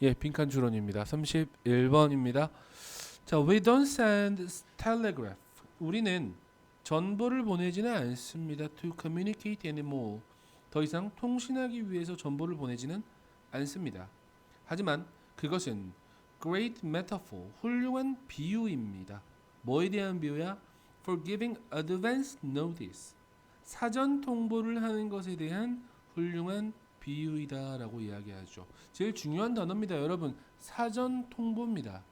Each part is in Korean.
예, 빈칸 주론입니다. 31번입니다. 자, we don't send telegraph. 우리는 전보를 보내지는 않습니다. To communicate anymore. 더 이상 통신하기 위해서 전보를 보내지는 않습니다. 하지만 그것은 great metaphor, 훌륭한 비유입니다. 뭐에 대한 비유야? For giving advance notice. 사전 통보를 하는 것에 대한 훌륭한 비유이다라고 이야기하죠. 제일 중요한 단어입니다, 여러분. 사전 통보입니다.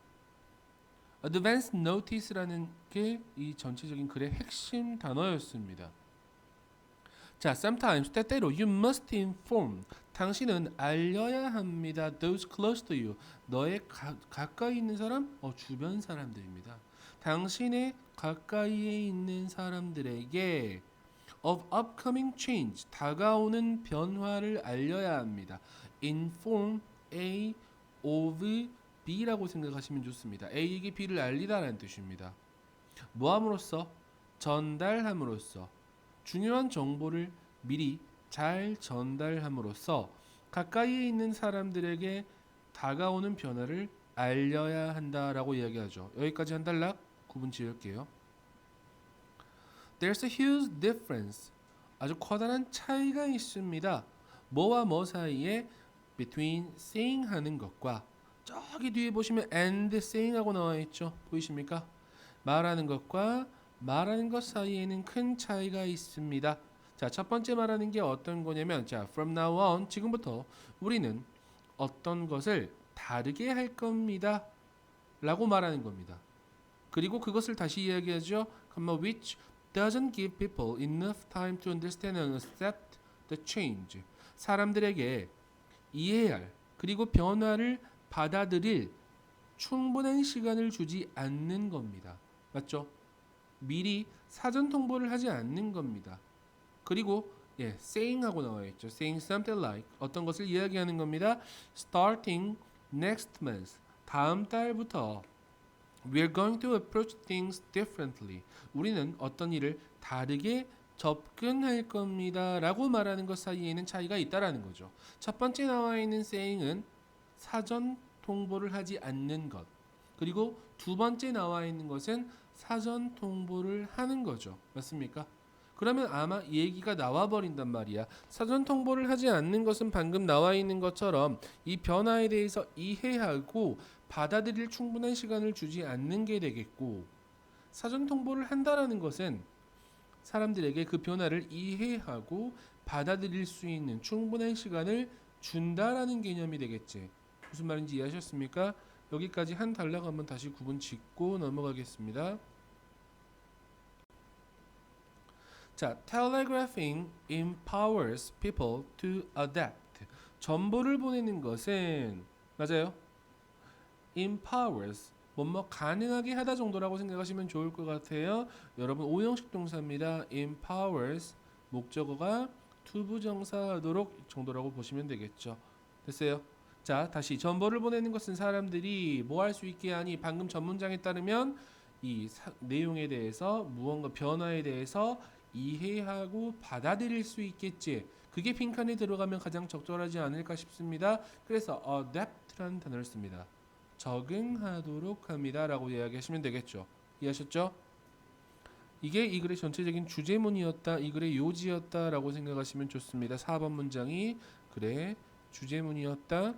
advance notice라는 게 이 전체적인 글의 핵심 단어였습니다. 자, sometimes 때때로 you must inform. 당신은 알려야 합니다. Those close to you. 너의 가, 가까이 있는 사람, 어, 주변 사람들입니다. 당신의 가까이에 있는 사람들에게 of upcoming change. 다가오는 변화를 알려야 합니다. inform A of B라고 생각하시면 좋습니다. A에게 B를 알리다라는 뜻입니다. 뭐함으로써 전달함으로써 중요한 정보를 미리 잘 전달함으로써 가까이에 있는 사람들에게 다가오는 변화를 알려야 한다라고 이야기하죠. 여기까지 한 단락 구분 지을게요. There's a huge difference. 아주 커다란 차이가 있습니다. 뭐와 뭐 사이에 between saying 하는 것과 저기 뒤에 보시면 and saying 하고 나와 있죠. 보이십니까? 말하는 것과 말하는 것 사이에는 큰 차이가 있습니다. 자, 첫 번째 말하는 게 어떤 거냐면 자, from now on 지금부터 우리는 어떤 것을 다르게 할 겁니다. 라고 말하는 겁니다. 그리고 그것을 다시 이야기하죠. comma which doesn't give people enough time to understand and accept the change. 사람들에게 이해할 그리고 변화를 받아들일 충분한 시간을 주지 않는 겁니다. 맞죠? 미리 사전 통보를 하지 않는 겁니다. 그리고 예, saying하고 나와 있죠. saying something like 어떤 것을 이야기하는 겁니다. starting next month 다음 달부터 we're going to approach things differently. 우리는 어떤 일을 다르게 접근할 겁니다 라고 말하는 것 사이에는 차이가 있다라는 거죠. 첫 번째 나와 있는 saying은 사전 통보를 하지 않는 것. 그리고 두 번째 나와 있는 것은 사전 통보를 하는 거죠. 맞습니까? 그러면 아마 이 얘기가 나와 버린단 말이야. 사전 통보를 하지 않는 것은 방금 나와 있는 것처럼 이 변화에 대해서 이해하고 받아들일 충분한 시간을 주지 않는 게 되겠고 사전 통보를 한다라는 것은 사람들에게 그 변화를 이해하고 받아들일 수 있는 충분한 시간을 준다라는 개념이 되겠지. 무슨 말인지 이해하셨습니까? 여기까지 한 단락 한번 다시 구분 짓고 넘어가겠습니다. 자, telegraphing empowers people to adapt. 정보를 보내는 것은 맞아요. Empowers 뭐뭐 가능하게 하다 정도라고 생각하시면 좋을 것 같아요. 여러분 오형식 동사입니다. empowers 목적어가 투부정사하도록 정도라고 보시면 되겠죠. 됐어요? 자, 다시 정보를 보내는 것은 사람들이 뭐 할 수 있게 하니 방금 전 문장에 따르면 이 사, 내용에 대해서 무언가 변화에 대해서 이해하고 받아들일 수 있겠지. 그게 빈칸에 들어가면 가장 적절하지 않을까 싶습니다. 그래서 adapt라는 단어를 씁니다. 적응하도록 합니다라고 이야기하시면 되겠죠. 이해하셨죠? 이게 이 글의 전체적인 주제문이었다, 이 글의 요지였다라고 생각하시면 좋습니다. 4번 문장이 글의 주제문이었다.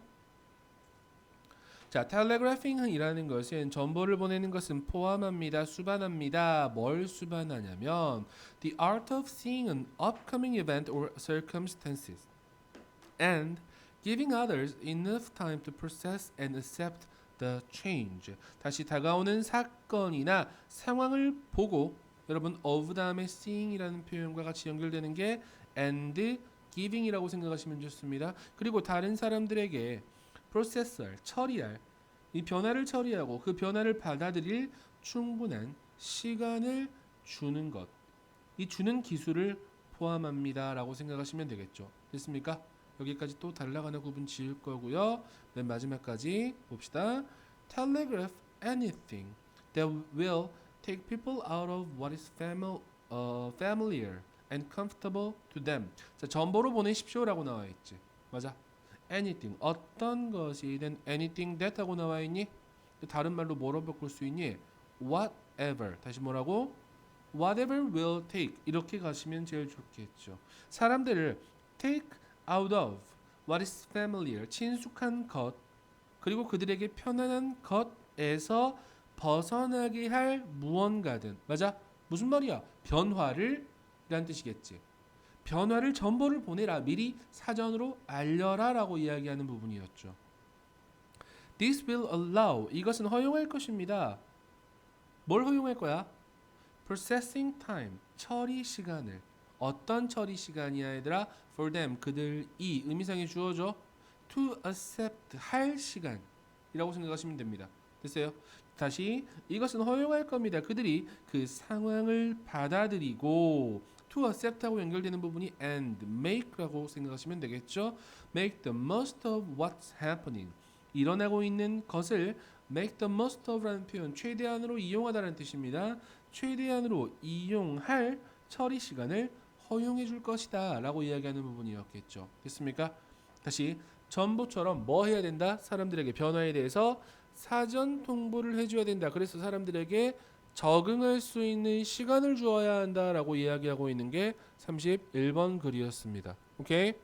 자, telegraphing이라는 것은 정보를 보내는 것은 포함합니다. 수반합니다. 뭘 수반하냐면 the art of seeing an upcoming event or circumstances and giving others enough time to process and accept the change. 다시 다가오는 사건이나 상황을 보고 여러분 of 다음에 seeing이라는 표현과 같이 연결되는 게 and giving이라고 생각하시면 좋습니다. 그리고 다른 사람들에게 프로세스할 처리할 이 변화를 처리하고 그 변화를 받아들일 충분한 시간을 주는 것. 이 주는 기술을 포함합니다라고 생각하시면 되겠죠. 됐습니까? 여기까지 또 달라가는 구분 지을 거고요. 맨 마지막까지 봅시다. Telegraph anything that will take people out of what is famil, uh, familiar and comfortable to them. 자, 정보로 보내십시오라고 나와 있지. 맞아. anything 어떤 것이든 anything that 하고 나와 있니? 다른 말로 뭐로 바꿀 수 있니? whatever 다시 뭐라고? whatever will take 이렇게 가시면 제일 좋겠죠. 사람들을 take out of what is familiar 친숙한 것 그리고 그들에게 편안한 것에서 벗어나게 할 무언가든 맞아? 무슨 말이야? 변화를 이란 뜻이겠지. 변화를 전보를 보내라 미리 사전으로 알려라라고 이야기하는 부분이었죠. This will allow 이것은 허용할 것입니다. 뭘 허용할 거야? Processing time 처리 시간을 어떤 처리 시간이야 얘들아? For them 그들이 의미상이 주어져 to accept 할 시간이라고 생각하시면 됩니다. 됐어요? 다시 이것은 허용할 겁니다. 그들이 그 상황을 받아들이고 to accept하고 연결되는 부분이 and make라고 생각하시면 되겠죠. Make the most of what's happening. 일어나고 있는 것을 make the most of라는 표현 최대한으로 이용하다는 뜻입니다. 최대한으로 이용할 처리 시간을 허용해 줄 것이다 라고 이야기하는 부분이었겠죠. 됐습니까? 다시 전부처럼 뭐 해야 된다? 사람들에게 변화에 대해서 사전 통보를 해줘야 된다. 그래서 사람들에게 적응할 수 있는 시간을 주어야 한다라고 이야기하고 있는 게 31번 글이었습니다. 오케이?